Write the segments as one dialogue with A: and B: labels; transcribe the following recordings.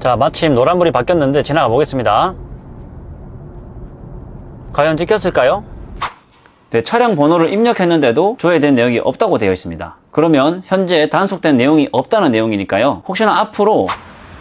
A: 자, 마침 노란불이 바뀌었는데 지나가 보겠습니다. 과연 찍혔을까요? 네, 차량 번호를 입력했는데도 될 내용이 없다고 되어 있습니다. 그러면 현재 단속된 내용이 없다는 내용이니까요. 혹시나 앞으로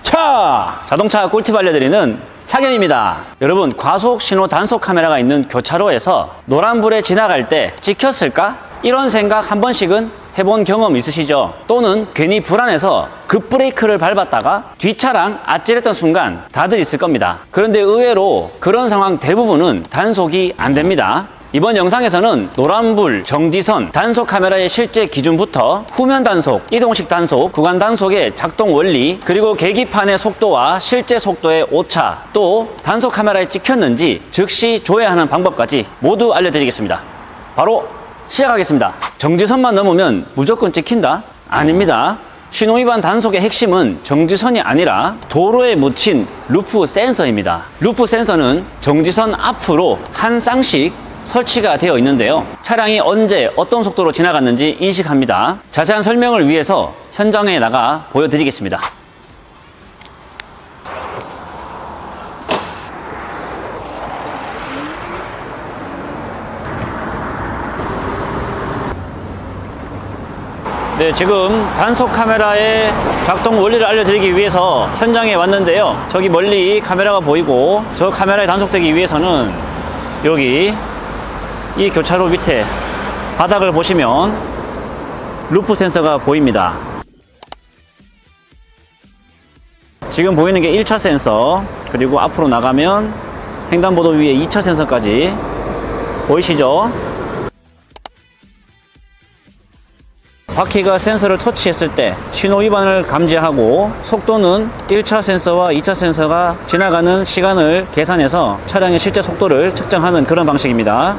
A: 차! 자동차 꿀팁 알려드리는 차견입니다. 여러분, 과속 신호 단속 카메라가 있는 교차로에서 노란불에 지나갈 때 찍혔을까? 이런 생각 한 번씩은 해본 경험 있으시죠? 또는 괜히 불안해서 급브레이크를 밟았다가 뒷차랑 아찔했던 순간 다들 있을 겁니다. 그런데 의외로 그런 상황 대부분은 단속이 안 됩니다. 이번 영상에서는 노란불, 정지선, 단속 카메라의 실제 기준부터 후면 단속, 이동식 단속, 구간 단속의 작동 원리, 그리고 계기판의 속도와 실제 속도의 오차, 또 단속 카메라에 찍혔는지 즉시 조회하는 방법까지 모두 알려드리겠습니다. 바로 시작하겠습니다. 정지선만 넘으면 무조건 찍힌다? 아닙니다. 신호위반 단속의 핵심은 정지선이 아니라 도로에 묻힌 루프 센서입니다. 루프 센서는 정지선 앞으로 한 쌍씩 설치가 되어 있는데요. 차량이 언제 어떤 속도로 지나갔는지 인식합니다. 자세한 설명을 위해서 현장에 나가 보여드리겠습니다. 네, 지금 단속 카메라의 작동 원리를 알려드리기 위해서 현장에 왔는데요. 저기 멀리 카메라가 보이고 저 카메라에 단속되기 위해서는 여기 이 교차로 밑에 바닥을 보시면 루프 센서가 보입니다. 지금 보이는 게 1차 센서, 그리고 앞으로 나가면 횡단보도 위에 2차 센서까지 보이시죠? 바퀴가 센서를 터치했을 때 신호 위반을 감지하고 속도는 1차 센서와 2차 센서가 지나가는 시간을 계산해서 차량의 실제 속도를 측정하는 그런 방식입니다.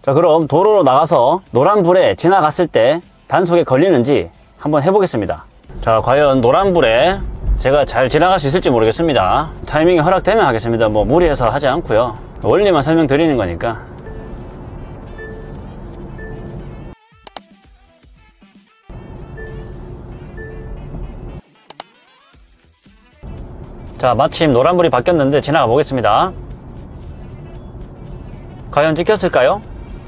A: 자, 그럼 도로로 나가서 노란불에 지나갔을 때 단속에 걸리는지 한번 해보겠습니다. 자, 과연 노란불에 제가 잘 지나갈 수 있을지 모르겠습니다. 타이밍이 허락되면 하겠습니다. 뭐 무리해서 하지 않고요. 원리만 설명드리는 거니까. 자, 마침 노란불이 바뀌었는데 지나가 보겠습니다. 과연 찍혔을까요?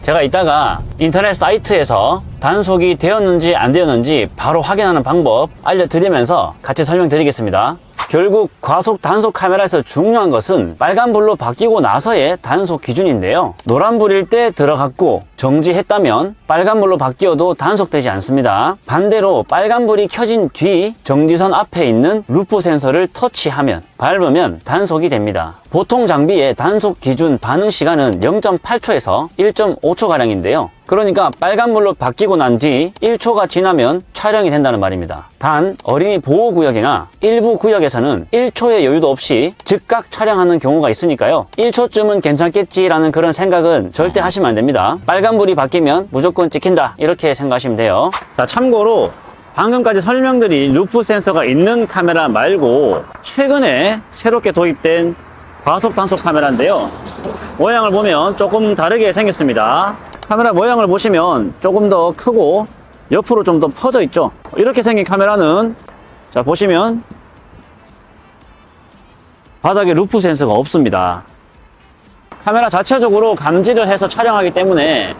A: 제가 이따가 인터넷 사이트에서 단속이 되었는지 안 되었는지 바로 확인하는 방법 알려드리면서 같이 설명드리겠습니다. 결국 과속 단속 카메라에서 중요한 것은 빨간불로 바뀌고 나서의 단속 기준인데요. 노란불일 때 들어갔고 정지했다면 빨간불로 바뀌어도 단속되지 않습니다. 반대로 빨간불이 켜진 뒤 정지선 앞에 있는 루프 센서를 터치하면 밟으면 단속이 됩니다. 보통 장비의 단속 기준 반응 시간은 0.8초에서 1.5초 가량인데요. 그러니까 빨간불로 바뀌고 난 뒤 1초가 지나면 촬영이 된다는 말입니다. 단 어린이 보호구역이나 일부 구역에서는 1초의 여유도 없이 즉각 촬영하는 경우가 있으니까요. 1초쯤은 괜찮겠지라는 그런 생각은 절대 하시면 안 됩니다. 빨간불이 바뀌면 무조건 찍힌다 이렇게 생각하시면 돼요. 자 참고로 방금까지 설명드린 루프 센서가 있는 카메라 말고 최근에 새롭게 도입된 과속 단속 카메라인데요. 모양을 보면 조금 다르게 생겼습니다. 카메라 모양을 보시면 조금 더 크고 옆으로 좀 더 퍼져 있죠. 이렇게 생긴 카메라는 자 보시면 바닥에 루프 센서가 없습니다. 카메라 자체적으로 감지를 해서 촬영하기 때문에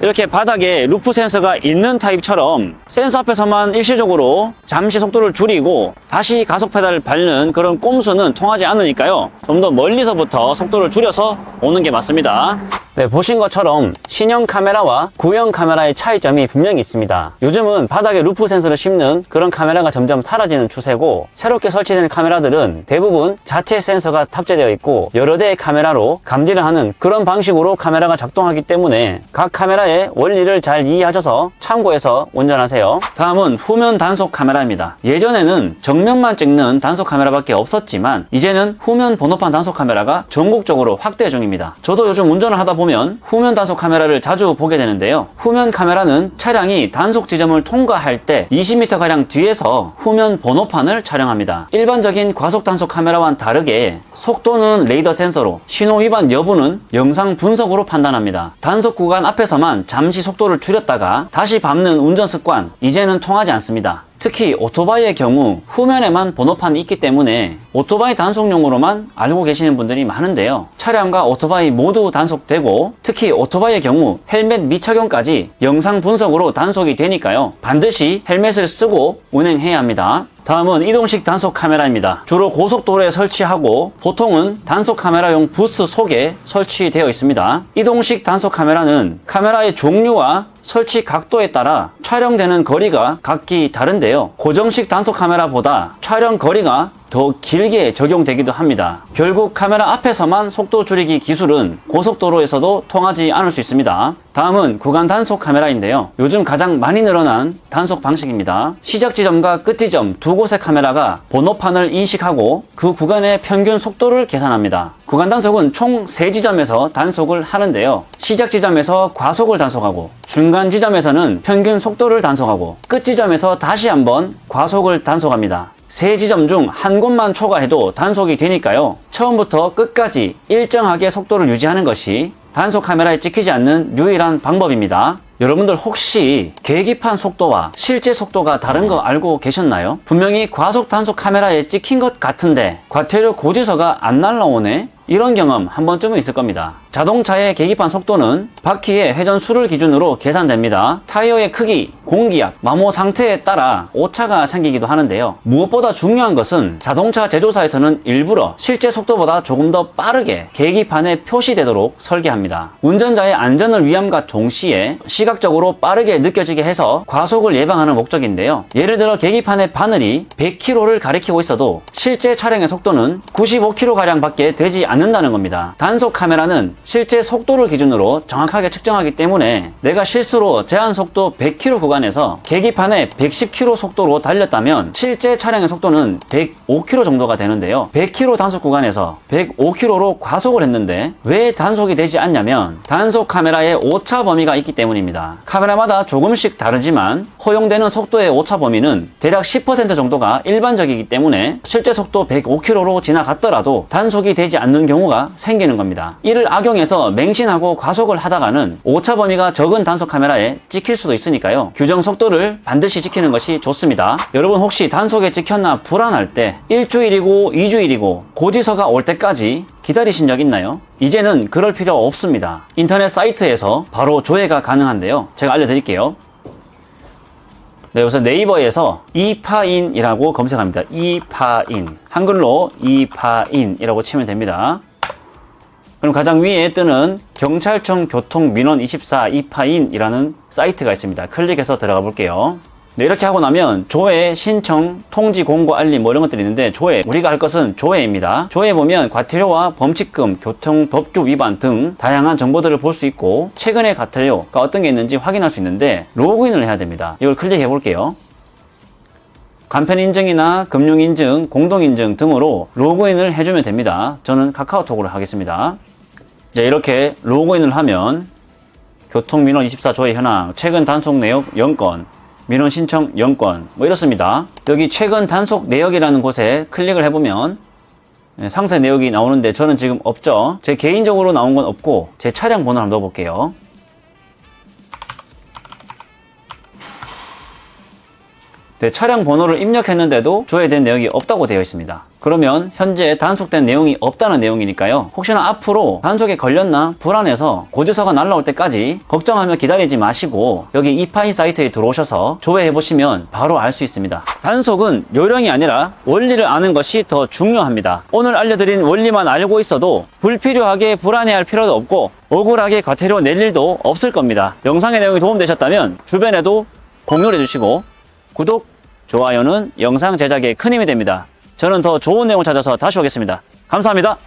A: 이렇게 바닥에 루프 센서가 있는 타입처럼 센서 앞에서만 일시적으로 잠시 속도를 줄이고 다시 가속 페달을 밟는 그런 꼼수는 통하지 않으니까요. 좀 더 멀리서부터 속도를 줄여서 오는 게 맞습니다. 네, 보신 것처럼 신형 카메라와 구형 카메라의 차이점이 분명히 있습니다. 요즘은 바닥에 루프 센서를 씹는 그런 카메라가 점점 사라지는 추세고 새롭게 설치된 카메라들은 대부분 자체 센서가 탑재되어 있고 여러 대의 카메라로 감지를 하는 그런 방식으로 카메라가 작동하기 때문에 각 카메라의 원리를 잘 이해하셔서 참고해서 운전하세요. 다음은 후면 단속 카메라입니다. 예전에는 정면만 찍는 단속 카메라밖에 없었지만 이제는 후면 번호판 단속 카메라가 전국적으로 확대 중입니다. 저도 요즘 운전을 하다 보면 보면 후면 단속 카메라를 자주 보게 되는데요. 후면 카메라는 차량이 단속 지점을 통과할 때 20m가량 뒤에서 후면 번호판을 촬영합니다. 일반적인 과속 단속 카메라와는 다르게 속도는 레이더 센서로 신호 위반 여부는 영상 분석으로 판단합니다. 단속 구간 앞에서만 잠시 속도를 줄였다가 다시 밟는 운전 습관 이제는 통하지 않습니다. 특히 오토바이의 경우 후면에만 번호판이 있기 때문에 오토바이 단속용으로만 알고 계시는 분들이 많은데요. 차량과 오토바이 모두 단속되고 특히 오토바이의 경우 헬멧 미착용까지 영상 분석으로 단속이 되니까요. 반드시 헬멧을 쓰고 운행해야 합니다. 다음은 이동식 단속 카메라입니다. 주로 고속도로에 설치하고 보통은 단속 카메라용 부스 속에 설치되어 있습니다. 이동식 단속 카메라는 카메라의 종류와 설치 각도에 따라 촬영되는 거리가 각기 다른데요. 고정식 단속 카메라보다 촬영 거리가 더 길게 적용되기도 합니다. 결국 카메라 앞에서만 속도 줄이기 기술은 고속도로에서도 통하지 않을 수 있습니다. 다음은 구간 단속 카메라인데요. 요즘 가장 많이 늘어난 단속 방식입니다. 시작 지점과 끝 지점 두 곳의 카메라가 번호판을 인식하고 그 구간의 평균 속도를 계산합니다. 구간 단속은 총 3지점에서 단속을 하는데요. 시작 지점에서 과속을 단속하고 중간 지점에서는 평균 속도를 단속하고 끝 지점에서 다시 한번 과속을 단속합니다. 세 지점 중 한 곳만 초과해도 단속이 되니까요. 처음부터 끝까지 일정하게 속도를 유지하는 것이 단속 카메라에 찍히지 않는 유일한 방법입니다. 여러분들 혹시 계기판 속도와 실제 속도가 다른 거 알고 계셨나요? 분명히 과속 단속 카메라에 찍힌 것 같은데 과태료 고지서가 안 날라오네? 이런 경험 한 번쯤은 있을 겁니다. 자동차의 계기판 속도는 바퀴의 회전 수를 기준으로 계산됩니다. 타이어의 크기, 공기압, 마모 상태에 따라 오차가 생기기도 하는데요. 무엇보다 중요한 것은 자동차 제조사에서는 일부러 실제 속도보다 조금 더 빠르게 계기판에 표시되도록 설계합니다. 운전자의 안전을 위함과 동시에 시각적으로 빠르게 느껴지게 해서 과속을 예방하는 목적인데요. 예를 들어 계기판의 바늘이 100km를 가리키고 있어도 실제 차량의 속도는 95km가량 밖에 되지 않는다는 겁니다. 단속 카메라는 실제 속도를 기준으로 정확하게 측정하기 때문에 내가 실수로 제한 속도 100km 구간에서 계기판에 110km 속도로 달렸다면 실제 차량의 속도는 105km 정도가 되는데요. 100km 단속 구간에서 105km로 과속을 했는데 왜 단속이 되지 않냐면 단속 카메라에 오차 범위가 있기 때문입니다. 카메라마다 조금씩 다르지만 허용되는 속도의 오차 범위는 대략 10% 정도가 일반적이기 때문에 실제 속도 105km로 지나갔더라도 단속이 되지 않는 경우가 생기는 겁니다. 이를 악용 해서 맹신하고 과속을 하다가는 오차 범위가 적은 단속 카메라에 찍힐 수도 있으니까요. 규정 속도를 반드시 지키는 것이 좋습니다. 여러분 혹시 단속에 찍혔나 불안할 때 일주일이고 2주일이고 고지서가 올 때까지 기다리신 적 있나요? 이제는 그럴 필요 없습니다. 인터넷 사이트에서 바로 조회가 가능한데요. 제가 알려드릴게요. 네, 우선 네이버에서 이파인이라고 검색합니다. 이파인. 한글로 이파인이라고 치면 됩니다. 그럼 가장 위에 뜨는 경찰청 교통민원 24 이파인이라는 사이트가 있습니다. 클릭해서 들어가 볼게요. 네, 이렇게 하고 나면 조회, 신청, 통지, 공고, 알림 뭐 이런 것들이 있는데 조회, 우리가 할 것은 조회입니다. 조회 보면 과태료와 범칙금, 교통 법규 위반 등 다양한 정보들을 볼 수 있고 최근의 과태료가 어떤 게 있는지 확인할 수 있는데 로그인을 해야 됩니다. 이걸 클릭해 볼게요. 간편 인증이나 금융 인증, 공동 인증 등으로 로그인을 해주면 됩니다. 저는 카카오톡으로 하겠습니다. 이제 이렇게 로그인을 하면 교통민원 24 조회 현황, 최근 단속 내역 0건, 민원 신청 0건, 뭐 이렇습니다. 여기 최근 단속 내역이라는 곳에 클릭을 해보면 네, 상세 내역이 나오는데 저는 지금 없죠. 제 개인적으로 나온 건 없고 제 차량 번호를 한번 넣어볼게요. 네, 차량 번호를 입력했는데도 조회된 내용이 없다고 되어 있습니다. 그러면 현재 단속된 내용이 없다는 내용이니까요. 혹시나 앞으로 단속에 걸렸나 불안해서 고지서가 날라올 때까지 걱정하며 기다리지 마시고 여기 이파인 사이트에 들어오셔서 조회해 보시면 바로 알 수 있습니다. 단속은 요령이 아니라 원리를 아는 것이 더 중요합니다. 오늘 알려드린 원리만 알고 있어도 불필요하게 불안해할 필요도 없고 억울하게 과태료 낼 일도 없을 겁니다. 영상의 내용이 도움되셨다면 주변에도 공유를 해주시고 구독, 좋아요는 영상 제작에 큰 힘이 됩니다. 저는 더 좋은 내용을 찾아서 다시 오겠습니다. 감사합니다.